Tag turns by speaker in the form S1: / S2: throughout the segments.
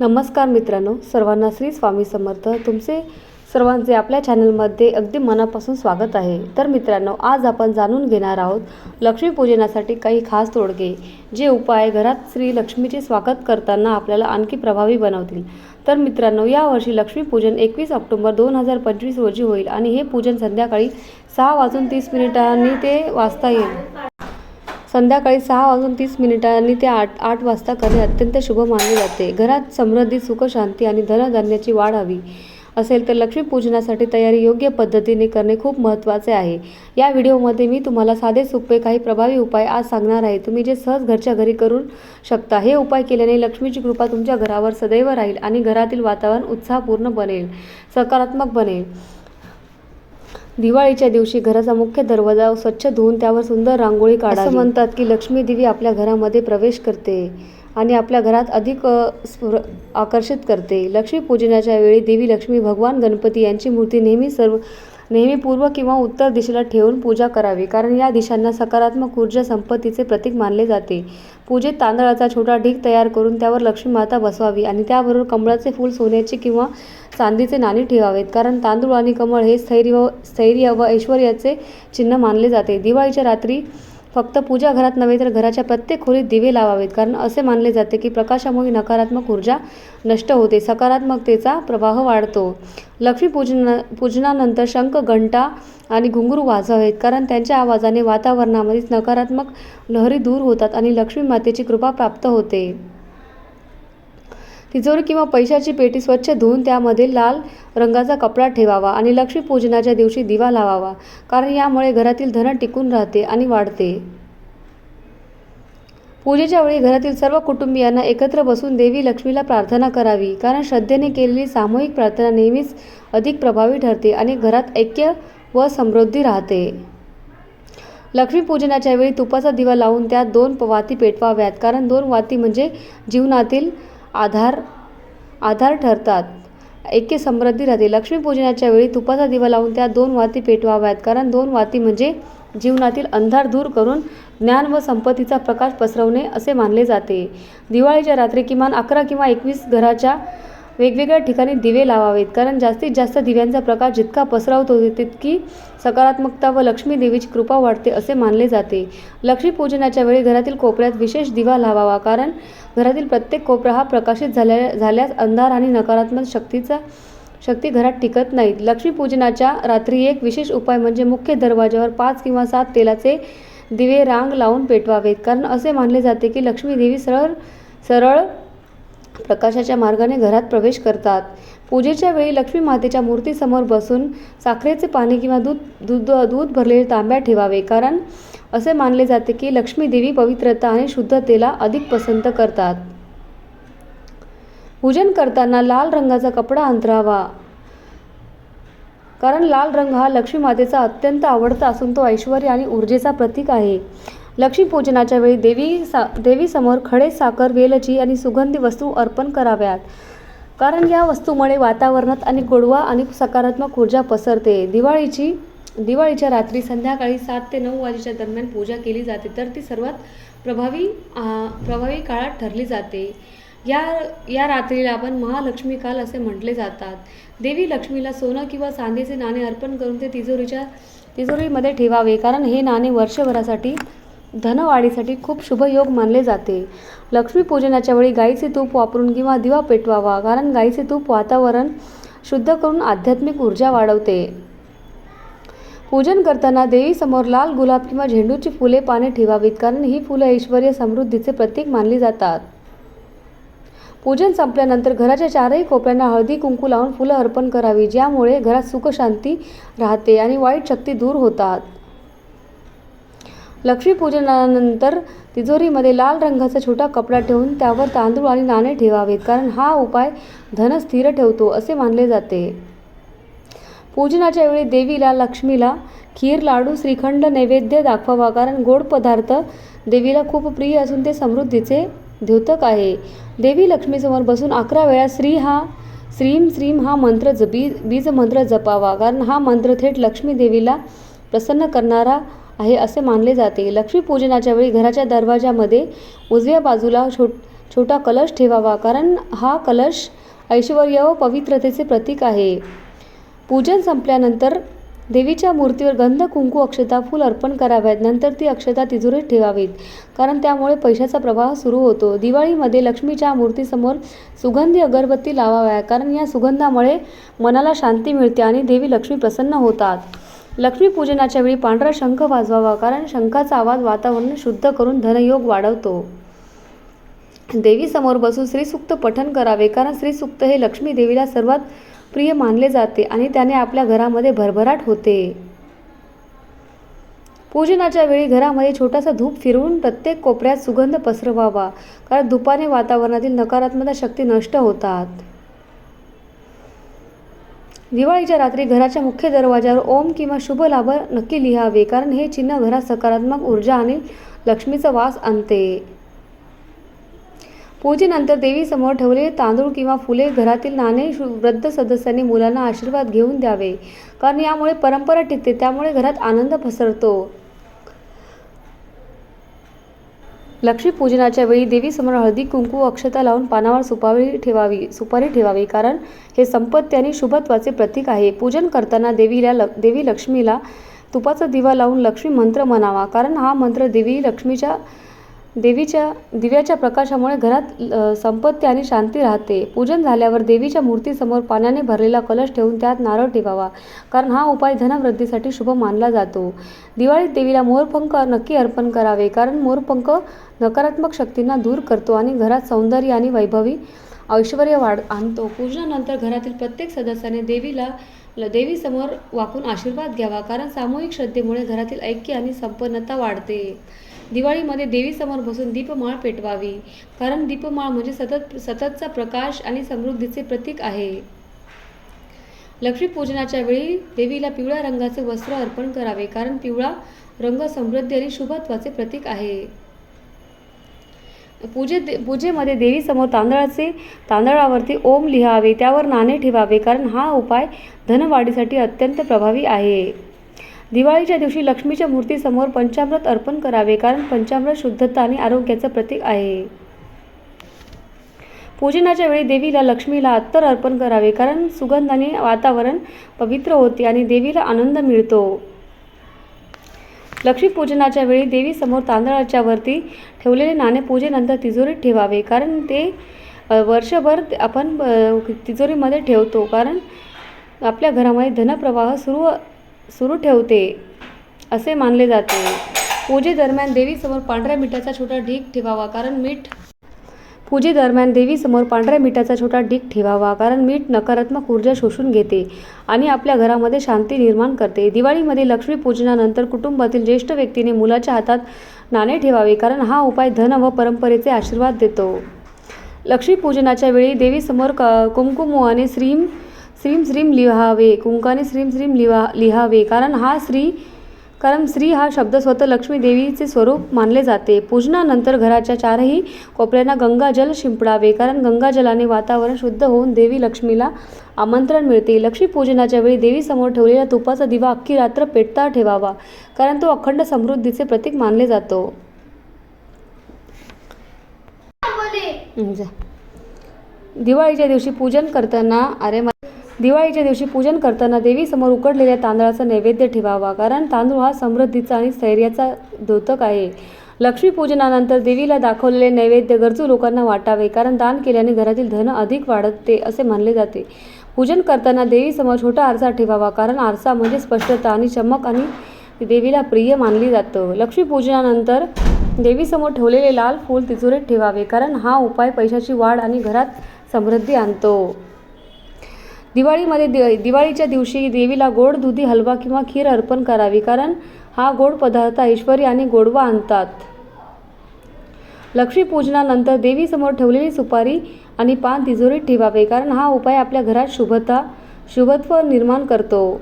S1: नमस्कार मित्रांनो सर्वांना श्री स्वामी समर्थ. तुमचे सर्वांचे आपल्या चॅनलमध्ये अगदी मनापासून स्वागत आहे. तर मित्रांनो आज आपण जाणून घेणार आहोत लक्ष्मीपूजनासाठी काही खास तोडगे जे उपाय घरात श्री लक्ष्मीचे स्वागत करताना आपल्याला आणखी प्रभावी बनवतील. तर मित्रांनो यावर्षी लक्ष्मीपूजन एकवीस ऑक्टोबर दोन हजार पंचवीस रोजी होईल आणि हे पूजन संध्याकाळी सहा वाजून तीस मिनिटांनी ते वाजता येईल. संध्याकाळी सहा वाजून तीस मिनिटांनी ते आठ आठ वाजता करणे अत्यंत शुभ मानले जाते. घरात समृद्धी सुख शांती आणि धनधान्याची वाढ हवी असेल तर लक्ष्मीपूजनासाठी तयारी योग्य पद्धतीने करणे खूप महत्त्वाचे आहे. या व्हिडिओमध्ये मी तुम्हाला साधे सोपे काही प्रभावी उपाय आज सांगणार आहे. तुम्ही जे सहज घरच्या घरी करू शकता हे उपाय केल्याने लक्ष्मीची कृपा तुमच्या घरावर सदैव राहील आणि घरातील वातावरण उत्साहपूर्ण बनेल सकारात्मक बनेल. दिवाळीच्या दिवशी घराचा मुख्य दरवाजा स्वच्छ धुवून त्यावर सुंदर रांगोळी काढा. असं म्हणतात की लक्ष्मी देवी आपल्या घरामध्ये प्रवेश करते आणि आपल्या घरात अधिक स्फुर आकर्षित करते. लक्ष्मीपूजनाच्या वेळी देवी लक्ष्मी भगवान गणपती यांची मूर्ती नेहमी सर्व नेहमी पूर्व किंवा उत्तर दिशेला ठेवून पूजा करावी कारण या दिशांना सकारात्मक ऊर्जा संपत्तीचे प्रतीक मानले जाते. पूजेत तांदळाचा छोटा ढीग तयार करून त्यावर लक्ष्मी माता बसवावी आणि त्याबरोबर कमळाचे फूल सोन्याचे किंवा चांदीचे नाणी ठेवावेत कारण तांदूळ आणि कमळ हे स्थैर्य व स्थैर्य व ऐश्वर्याचे चिन्ह मानले जाते. दिवाळीच्या रात्री फक्त पूजा घरात नव्हे तर घराच्या प्रत्येक खोलीत दिवे लावावेत. कारण असे मानले जाते की प्रकाशामुळे नकारात्मक ऊर्जा नष्ट होते सकारात्मकतेचा प्रवाह वाढतो. लक्ष्मीपूजना पूजनानंतर शंख घंटा आणि घुंगरू वाजवावेत. कारण त्यांच्या आवाजाने वातावरणामध्ये नकारात्मक लहरी दूर होतात आणि लक्ष्मी मातेची कृपा प्राप्त होते. तिजोरी किंवा पैशाची पेटी स्वच्छ धुवून त्यामध्ये लाल रंगाचा कपडा ठेवावा आणि लक्ष्मीपूजनाच्या दिवशी दिवा लावावा कारण यामुळे घरातील धन टिकून राहते आणि वाढते. पूजेच्या वेळी घरातील सर्व कुटुंबियांना एकत्र बसून देवी लक्ष्मीला प्रार्थना करावी कारण श्रद्धेने केलेली सामूहिक प्रार्थना नेहमीच अधिक प्रभावी ठरते आणि घरात ऐक्य व समृद्धी राहते. लक्ष्मीपूजनाच्या वेळी तुपाचा दिवा लावून त्यात दोन वाती पेटवाव्यात कारण दोन वाती म्हणजे जीवनातील आधार आधार ठरतात. ऐक्य समृद्धी राहते. लक्ष्मीपूजनाच्या वेळी तुपाचा दिवा लावून त्या दोन वाती पेटवाव्यात. कारण दोन वाती म्हणजे जीवनातील अंधार दूर करून ज्ञान व संपत्तीचा प्रकाश पसरवणे असे मानले जाते. दिवाळीच्या रात्री किमान अकरा किंवा एकवीस घराच्या वेगवेगळ्या ठिकाणी दिवे लावावेत. कारण जास्तीत जास्त दिव्यांचा प्रकाश जितका पसरवतो तितकी सकारात्मकता व लक्ष्मी देवीची कृपा वाढते असे मानले जाते. लक्ष्मीपूजनाच्या वेळी घरातील कोपऱ्यात विशेष दिवा लावावा. कारण घरातील प्रत्येक कोपरा हा प्रकाशित झाल्या झाल्यास अंधार आणि नकारात्मक शक्तीचा शक्ती घरात टिकत नाहीत. लक्ष्मीपूजनाच्या रात्री एक विशेष उपाय म्हणजे मुख्य दरवाजावर पाच किंवा सात तेलाचे दिवे रांग लावून पेटवावेत. कारण असे मानले जाते की लक्ष्मी देवी सरळ सरळ प्रकाशाच्या मार्गाने घरात प्रवेश करतात. पूजेच्या वेळी लक्ष्मी मातेच्या मूर्तीसमोर बसून साखरेचे पाणी किंवा दूध दूध दूध भरलेले तांब्या ठेवावे. कारण असे मानले जाते की लक्ष्मी देवी पवित्रता आणि शुद्धतेला अधिक पसंत करतात. पूजन करताना लाल रंगाचा कपडा अंतरावा. कारण लाल रंग हा लक्ष्मी मातेचा अत्यंत आवडता असून तो ऐश्वर आणि ऊर्जेचा प्रतीक आहे. लक्ष्मीपूजनाच्या वेळी देवी सा देवीसमोर खडे साखर वेलची आणि सुगंधी वस्तू अर्पण कराव्यात. कारण या वस्तूमुळे वातावरणात आणि गोडवा आणि सकारात्मक ऊर्जा पसरते. दिवाळीची दिवाळीच्या रात्री संध्याकाळी सात ते नऊ वाजेच्या दरम्यान पूजा केली जाते तर ती सर्वात प्रभावी प्रभावी काळात ठरली जाते. या या रात्रीला आपण महालक्ष्मी काल असे म्हटले जातात. देवी लक्ष्मीला सोनं किंवा चांदीचे नाणे अर्पण करून ते तिजोरीच्या तिजोरीमध्ये ठेवावे. कारण हे नाणे वर्षभरासाठी धनवाढीसाठी खूप शुभ योग मानले जाते. लक्ष्मीपूजनाच्या वेळी गाईचे तूप वापरून किंवा दिवा पेटवावा कारण गाईचे तूप वातावरण शुद्ध करून आध्यात्मिक ऊर्जा वाढवते. पूजन करताना देवीसमोर लाल गुलाब किंवा झेंडूची फुले पाने ठेवावीत कारण ही फुलं ऐश्वर समृद्धीचे प्रतीक मानली जातात. पूजन संपल्यानंतर घराच्या चारही कोपऱ्यांना हळदी कुंकू लावून फुलं अर्पण करावी ज्यामुळे घरात सुखशांती राहते आणि वाईट शक्ती दूर होतात. लक्ष्मीपूजनानंतर तिजोरीमध्ये लाल रंगाचा छोटा कपडा ठेवून त्यावर तांदूळ आणि नाणे ठेवावेत कारण हा उपाय धन स्थिर ठेवतो असे मानले जाते. पूजनाच्या वेळी देवीला लक्ष्मीला खीर लाडू श्रीखंड नैवेद्य दाखवावा कारण गोड पदार्थ देवीला खूप प्रिय असून ते समृद्धीचे द्योतक आहे. देवी लक्ष्मीसमोर बसून अकरा वेळा श्री हा श्रीम श्रीम हा मंत्र ज बीज मंत्र जपावा कारण हा मंत्र थेट लक्ष्मी देवीला प्रसन्न करणारा आहे असे मानले जाते. लक्ष्मीपूजनाच्या वेळी घराच्या दरवाजामध्ये उजव्या बाजूला छोट छोटा कलश ठेवावा कारण हा कलश ऐश्वर्य व पवित्रतेचे प्रतीक आहे. पूजन संपल्यानंतर देवीच्या मूर्तीवर गंध कुंकू अक्षता फूल अर्पण कराव्यात. नंतर ती अक्षता तिजोरीत ठेवावीत कारण त्यामुळे पैशाचा प्रवाह सुरू होतो. दिवाळीमध्ये लक्ष्मीच्या मूर्तीसमोर सुगंधी अगरबत्ती लावाव्या कारण या सुगंधामुळे मनाला शांती मिळते आणि देवी लक्ष्मी प्रसन्न होतात. लक्ष्मीपूजनाच्या वेळी पांढरा शंख वाजवावा कारण शंखाचा आवाज वातावरण शुद्ध करून धनयोग वाढवतो. देवीसमोर बसून श्रीसूक्त पठन करावे कारण श्रीसूक्त हे लक्ष्मी देवीला सर्वात प्रिय मानले जाते आणि त्याने आपल्या घरामध्ये भरभराट होते. पूजनाच्या वेळी घरामध्ये छोटासा धूप फिरवून प्रत्येक कोपऱ्यात सुगंध पसरवावा कारण धुपाने वातावरणातील नकारात्मक शक्ती नष्ट होतात. दिवाळीच्या रात्री घराच्या मुख्य दरवाजावर ओम किंवा शुभ लाभ नक्की लिहावे कारण हे चिन्ह घरात सकारात्मक ऊर्जा आणि लक्ष्मीचा वास आणते. पूजेनंतर देवीसमोर ठेवले तांदूळ किंवा फुले घरातील नाणे शु- वृद्ध सदस्यांनी मुलांना आशीर्वाद घेऊन द्यावे कारण यामुळे परंपरा टिकते त्यामुळे घरात आनंद पसरतो. लक्ष्मीपूजनाच्या वेळी देवीसमोर हळदी कुंकू अक्षता लावून पानावर सुपारी ठेवावी सुपारी ठेवावी. कारण हे संपत्ती आणि शुभत्वाचे प्रतीक आहे. पूजन करताना देवीला ल देवी लक्ष्मीला तुपाचा दिवा लावून लक्ष्मी मंत्र म्हणावा. कारण हा मंत्र देवी लक्ष्मीच्या देवीच्या दिव्याच्या प्रकाशामुळे घरात संपत्ती आणि शांती राहते. पूजन झाल्यावर देवीच्या मूर्तीसमोर पाण्याने भरलेला कलश ठेवून त्यात नारळ ठेवावा कारण हा उपाय धनवृद्धीसाठी शुभ मानला जातो. दिवाळीत देवीला मोरपंख नक्की अर्पण करावे कारण मोरपंख नकारात्मक शक्तींना दूर करतो आणि घरात सौंदर्य आणि वैभवी ऐश्वर वाढ आणतो. पूजनानंतर घरातील प्रत्येक सदस्याने देवीला ल- देवीसमोर वाकून आशीर्वाद घ्यावा कारण सामूहिक श्रद्धेमुळे घरातील ऐक्य आणि संपन्नता वाढते. दिवाळीमध्ये देवीसमोर बसून दीपमाळ पेटवावी. कारण दीपमाळ म्हणजे सतत सततचा प्रकाश आणि समृद्धीचे प्रतीक आहे. लक्ष्मीपूजनाच्या वेळी देवीला पिवळ्या रंगाचे वस्त्र अर्पण करावे. कारण पिवळा रंग समृद्धी आणि शुभत्वाचे प्रतीक आहे. पूजे दे पूजेमध्ये देवीसमोर तांदळाचे तांदळावरती ओम लिहावे. त्यावर नाणे ठेवावे. कारण हा उपाय धनवाढीसाठी अत्यंत प्रभावी आहे. दिवाळीच्या दिवशी लक्ष्मीच्या मूर्तीसमोर पंचामृत अर्पण करावे कारण पंचामृत शुद्धता आणि आरोग्याचं प्रतीक आहे. पूजनाच्या वेळी देवीला लक्ष्मीला अत्तर अर्पण करावे कारण सुगंधाने वातावरण पवित्र होते आणि देवीला आनंद मिळतो. लक्ष्मीपूजनाच्या वेळी देवीसमोर तांदळाच्या वरती ठेवलेले नाणे पूजेनंतर तिजोरीत ठेवावे कारण ते वर्षभर आपण तिजोरीमध्ये ठेवतो कारण आपल्या घरामध्ये धनप्रवाह सुरू सुरू ठेवते असे मानले जाते. पूजेदरम्यान देवीसमोर पांढऱ्या मिठाचा छोटा ढीग ठेवावा कारण मीठ पूजेदरम्यान देवीसमोर पांढऱ्या मिठाचा छोटा ढीग ठेवावा कारण मीठ नकारात्मक ऊर्जा शोषून घेते आणि आपल्या घरामध्ये शांती निर्माण करते. दिवाळीमध्ये लक्ष्मीपूजनानंतर कुटुंबातील ज्येष्ठ व्यक्तीने मुलाच्या हातात नाणे ठेवावे कारण हा उपाय धन व परंपरेचे आशीर्वाद देतो. लक्ष्मीपूजनाच्या वेळी देवीसमोर क कुंकुमवाने श्रीम श्रीम श्रीम लिहावे कुंकाने श्रीम श्रीम लिहा लिहावे. कारण हा श्री कारण श्री हा शब्द स्वतः लक्ष्मी देवीचे स्वरूप मानले जाते. पूजनानंतर घराच्या चारही कोपऱ्यांना गंगाजल शिंपडावे. कारण गंगाजलाने वातावरण शुद्ध होऊन देवी लक्ष्मीला आमंत्रण मिळते. लक्ष्मीपूजनाच्या वेळी देवीसमोर ठेवलेला तुपाचा दिवा अख्खी रात्र पेटता ठेवावा. कारण तो अखंड समृद्धीचे प्रतीक मानले जातो. दिवाळीच्या दिवशी पूजन करताना अरे दिवाळीच्या दिवशी पूजन करताना देवीसमोर उकडलेल्या तांदळाचा नैवेद्य ठेवावा कारण तांदूळ हा समृद्धीचा आणि स्थैर्याचा द्योतक आहे. लक्ष्मीपूजनानंतर देवीला दाखवलेले नैवेद्य गरजू लोकांना वाटावे कारण दान केल्याने घरातील धन अधिक वाढते असे मानले जाते. पूजन करताना देवीसमोर छोटा आरसा ठेवावा कारण आरसा म्हणजे स्पष्टता आणि चमक आणि देवीला प्रिय मानली जातं. लक्ष्मीपूजनानंतर देवीसमोर ठेवलेले लाल फूल तिजोरीत ठेवावे कारण हा उपाय पैशाची वाढ आणि घरात समृद्धी आणतो. दिवाळीमध्ये दि दिवाळीच्या दिवशी देवीला गोड दुधी हलवा किंवा खीर अर्पण करावी कारण हा गोड पदार्थ ऐश्वर्य आणि गोडवा आणतात. लक्ष्मीपूजनानंतर देवीसमोर ठेवलेली सुपारी आणि पान तिजोरीत ठेवावे कारण हा उपाय आपल्या घरात शुभता शुभत्व निर्माण करतो.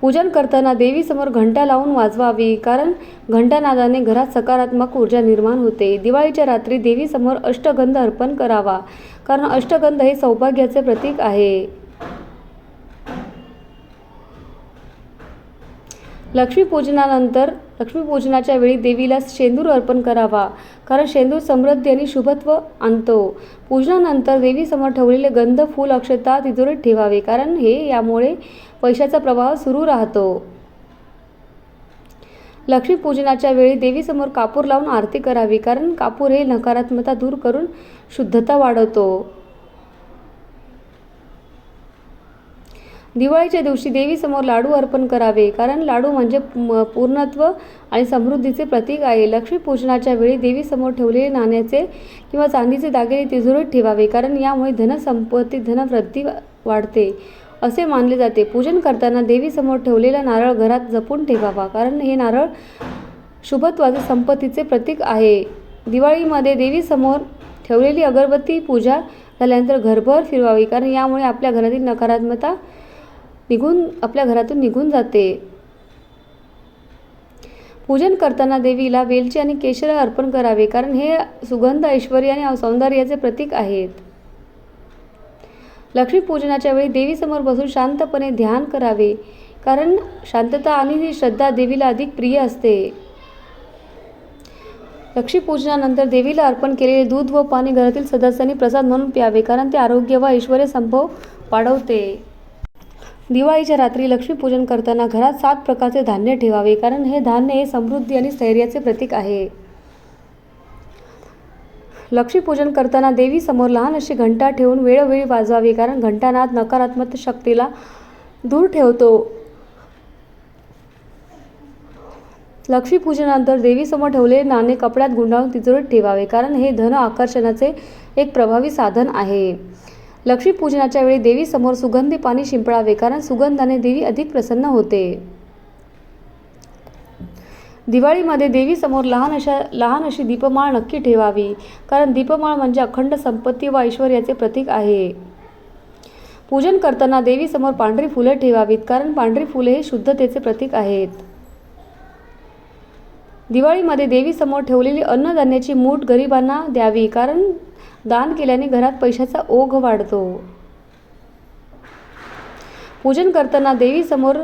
S1: पूजन करताना देवीसमोर घंटा लावून वाजवावी कारण घंटानादाने घरात सकारात्मक ऊर्जा निर्माण होते. दिवाळीच्या रात्री देवीसमोर अष्टगंध अर्पण करावा कारण अष्टगंध हे सौभाग्याचे प्रतीक आहे. लक्ष्मीपूजनानंतर लक्ष्मीपूजनाच्या वेळी देवीला शेंदूर अर्पण करावा. कारण शेंदूर समृद्धी आणि शुभत्व आणतो. पूजनानंतर देवीसमोर ठेवलेले गंध फूल अक्षता तिजोरीत ठेवावे. कारण हे यामुळे पैशाचा प्रवाह सुरू राहतो. लक्ष्मीपूजनाच्या वेळी देवीसमोर कापूर लावून आरती करावी. कारण कापूर हे नकारात्मकता दूर करून शुद्धता वाढवतो. दिवाळीच्या दिवशी देवीसमोर लाडू अर्पण करावे. कारण लाडू म्हणजे पूर्णत्व आणि समृद्धीचे प्रतीक आहे. लक्ष्मीपूजनाच्या वेळी देवीसमोर ठेवलेले नाण्याचे किंवा चांदीचे दागिने तिजोरीत ठेवावे. कारण यामुळे धनसंपत्ती धनवृद्धी वाढते असे मानले जाते. पूजन करताना देवीसमोर ठेवलेला नारळ घरात जपून ठेवावा. कारण हे नारळ शुभत्वाचे संपत्तीचे प्रतीक आहे. दिवाळीमध्ये देवीसमोर ठेवलेली अगरबत्ती पूजा झाल्यानंतर घरभर फिरवावी. कारण यामुळे आपल्या घरातील नकारात्मकता निघून आपल्या घरातून निघून जाते. पूजन करताना देवीला वेलची आणि केशर अर्पण करावे कारण हे सुगंध ऐश्वर्य आणि सौंदर्याचे प्रतीक आहेत. लक्ष्मीपूजनाच्या वेळी देवीसमोर बसून शांतपणे ध्यान करावे कारण शांतता आणि श्रद्धा देवीला अधिक प्रिय असते. लक्ष्मीपूजनानंतर देवीला अर्पण केलेले दूध व पाणी घरातील सदस्यांनी प्रसाद म्हणून प्यावे कारण ते आरोग्य व ऐश्वर संभव वाढवते. दिवाळीच्या रात्री लक्ष्मीपूजन करताना घरात सात प्रकारचे धान्य ठेवावे कारण हे धान्य हे समृद्धी आणि स्थैर्याचे प्रतीक आहे. लक्ष्मीपूजन करताना देवीसमोर लहान अशी घंटा ठेवून वेळोवेळी वाजवावी कारण घंटानाद नकारात्मक शक्तीला दूर ठेवतो. लक्ष्मीपूजनानंतर देवीसमोर ठेवलेले नाणे कपड्यात गुंडाळून तिजोरीत ठेवावे कारण हे धन आकर्षणाचे एक प्रभावी साधन आहे. लक्ष्मीपूजनाच्या वेळी देवीसमोर सुगंधी पाणी शिंपडावे कारण सुगंधाने देवी अधिक प्रसन्न होते. दिवाळीमध्ये देवीसमोर लहान अशा लहान अशी दीपमाळ नक्की ठेवावी कारण दीपमाळ म्हणजे अखंड संपत्ती व ऐश्वर्याचे प्रतीक आहे. पूजन करताना देवीसमोर पांढरी फुले ठेवावीत कारण पांढरी फुले हे शुद्धतेचे प्रतीक आहेत. दिवाळीमध्ये देवीसमोर ठेवलेली अन्नधान्याची मूठ गरिबांना द्यावी कारण दान केल्याने घरात पैशाचा ओघ वाढतो. पूजन करताना देवीसमोर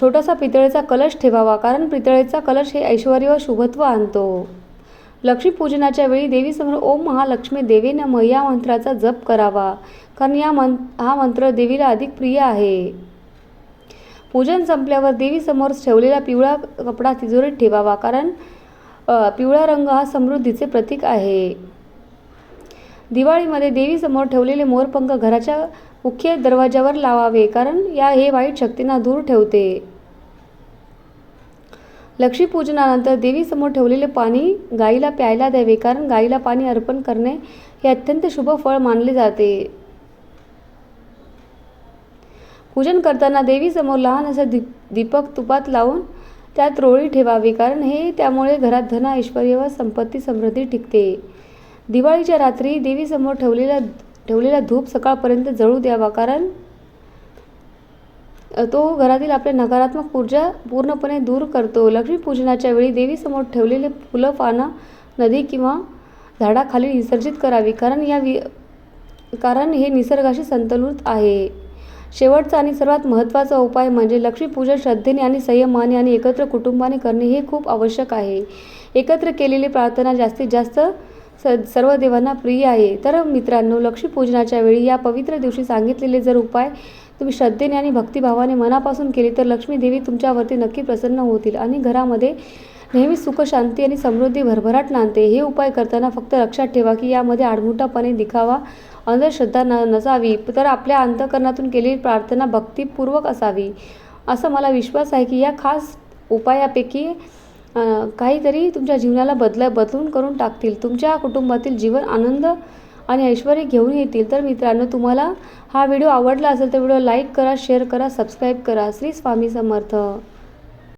S1: छोटासा पितळेचा कलश ठेवावा कारण पितळेचा कलश हे ऐश्वर व शुभत्व आणतो. लक्ष्मीपूजनाच्या वेळी देवीसमोर ओम महालक्ष्मी देवे नमः या मंत्राचा जप करावा कारण या मं हा मंत्र देवीला अधिक प्रिय आहे. पूजन संपल्यावर देवीसमोर ठेवलेला पिवळा कपडा तिजोरीत ठेवावा कारण पिवळा रंग हा समृद्धीचे प्रतीक आहे. दिवाळीमध्ये देवीसमोर ठेवलेले मोरपंख घराच्या मुख्य दरवाजावर लावावे कारण या हे वाईट शक्तींना दूर ठेवते. लक्ष्मीपूजनानंतर देवीसमोर ठेवलेले पाणी गाईला प्यायला द्यावे कारण गाईला पाणी अर्पण करणे हे अत्यंत शुभ फळ मानले जाते. पूजन करताना देवीसमोर लहान असं दीप दीपक तुपात लावून त्यात रोळी ठेवावी. कारण हे त्यामुळे घरात धन ऐश्वर्य व संपत्ती समृद्धी टिकते. दिवाळीच्या रात्री देवीसमोर ठेवलेला ठेवलेला धूप सकाळपर्यंत जळू द्यावा. कारण तो घरातील आपल्या नकारात्मक ऊर्जा पूर्णपणे दूर करतो. लक्ष्मीपूजनाच्या वेळी देवीसमोर ठेवलेले फुलं पानं नदी किंवा झाडाखाली विसर्जित करावी. कारण या वि कारण हे निसर्गाशी संतुलित आहे. शेवटचा आणि सर्वात महत्त्वाचा उपाय म्हणजे लक्ष्मीपूजन श्रद्धेने आणि संयमाने आणि एकत्र कुटुंबाने करणे हे खूप आवश्यक आहे. एकत्र केलेली प्रार्थना जास्तीत जास्त स सर्व देवांना प्रिय आहे. तर मित्रांनो लक्ष्मीपूजनाच्या वेळी या पवित्र दिवशी सांगितलेले जर उपाय तुम्ही श्रद्धेने आणि भक्तिभावाने मनापासून केले तर लक्ष्मी देवी तुमच्यावरती नक्की प्रसन्न होतील आणि घरामध्ये नेहमी सुख शांती आणि समृद्धी भरभराट नांदते. हे उपाय करताना फक्त लक्षात ठेवा की यामध्ये आडमुठापणे दिखावा अंधश्रद्धा न नसावी तर आपल्या अंतकरणातून केलेली प्रार्थना भक्तिपूर्वक असावी. असा मला विश्वास आहे की या खास उपायापैकी काहीतरी तुमच्या जीवनाला बदला बदलून करून टाकतील. तुमच्या कुटुंबातील जीवन आनंद आणि ऐश्वर घेऊन येतील. तर मित्रांनो तुम्हाला हा व्हिडिओ आवडला असेल तर व्हिडिओ लाईक करा शेअर करा सबस्क्राईब करा. श्री स्वामी समर्थ.